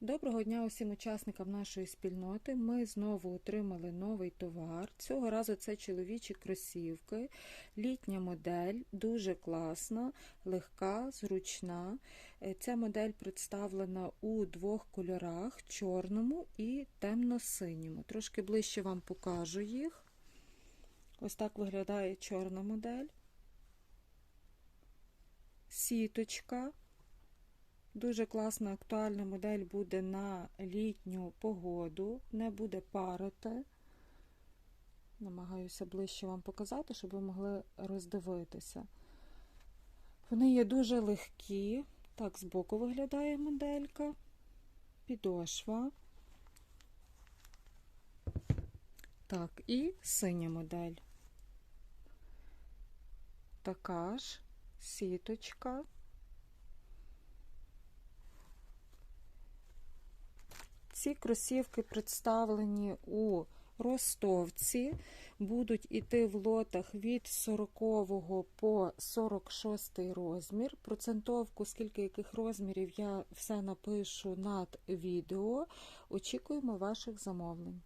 Доброго дня усім учасникам нашої спільноти. Ми знову отримали новий товар. Цього разу це чоловічі кросівки, літня модель, дуже класна, легка, зручна. Е, Ця модель представлена у двох кольорах: чорному і темно-синьому. Трошки ближче вам покажу їх. Ось так виглядає чорна модель. Сіточка. Дуже класна актуальна модель буде на літню погоду, не буде парити. Намагаюся ближче вам показати, щоб ви могли роздивитися. Вони є дуже легкі. Так, збоку виглядає моделька, підошва. Так, і синя модель. Така ж сіточка. Ці кросівки представлені у ростовці, будуть іти в лотах від 40 по 46 розмір. Процентовку, скільки яких розмірів, я все напишу над відео. Очікуємо ваших замовлень.